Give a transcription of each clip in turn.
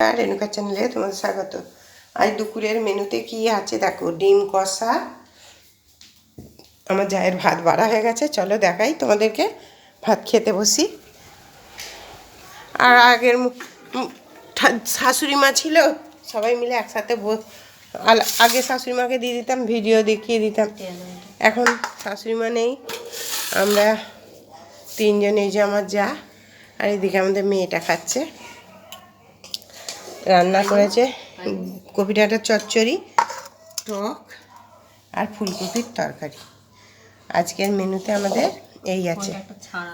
রেণুকা চ্যানেলে তোমাদের স্বাগত। আজ দুপুরের মেনুতে কি আছে দেখো? ডিম কষা, আমার জায়ের ভাত বাড়া হয়ে গেছে। চলো দেখাই তোমাদেরকে। ভাত খেতে বসি। আর আগের শাশুড়ি মা ছিল, সবাই মিলে একসাথে আগে শাশুড়ি মাকে দিয়ে দিতাম, ভিডিও দেখিয়ে দিতাম। এখন শাশুড়ি মা নেই। আমরা তিনজন, এই যে আমার যা, আর এদিকে আমাদের মেয়েটা খাচ্ছে। রান্না করেছে কপি ডাঁটার চচ্চড়ি টক আর ফুলকপির তরকারি। আজকের মেনুতে আমাদের এই আছে।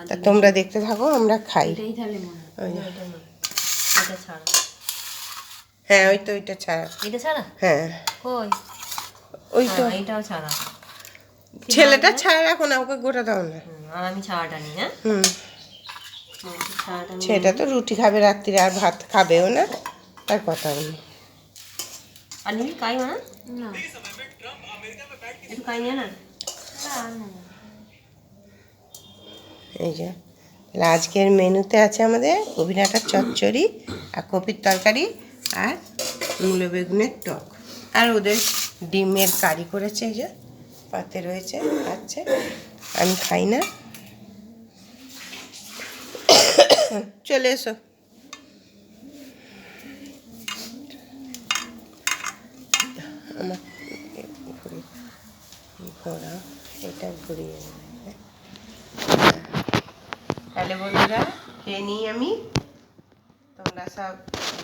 তা তোমরা দেখতে থাকো আমরা খাই। হয়। ওই তো ওইটা ছাড়া। এটা ছাড়া? হ্যাঁ। ওই তো। হ্যাঁ, এটাও ছাড়া। ছেলেটা ছাড়া রাখো না ওকে গোটা দাও না। হুম, আর আমি ছাড়াটা নিই হুম। হুম, ছাড়াটা নিই। সেটা তো রুটি খাবে রাত্রিরে আর ভাত খাবেও না। তার কথা বলি। আর নিবি কাই না। একটু কাই নিয়ে না? এই যে তাহলে আজকের মেনুতে আছে আমাদের কপি ডাঁটার চচ্চড়ি আর কপির তরকারি আর মূলো বেগুনের টক। আর ওদের ডিমের কারি করেছে এই যে পাতে রয়েছে আছে। আমি খাই না। চলে এসো। আমার ঘুরি ঘোরা এটা ঘুরিয়ে। তাহলে বন্ধুরা, খেয়ে নিই আমি। তোমরা সব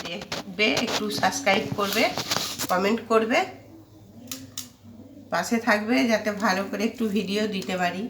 দেখবে, একটু সাবস্ক্রাইব করবে কমেন্ট করবে। পাশে থাকবে যাতে ভালো করে একটু ভিডিও দিতে পারি।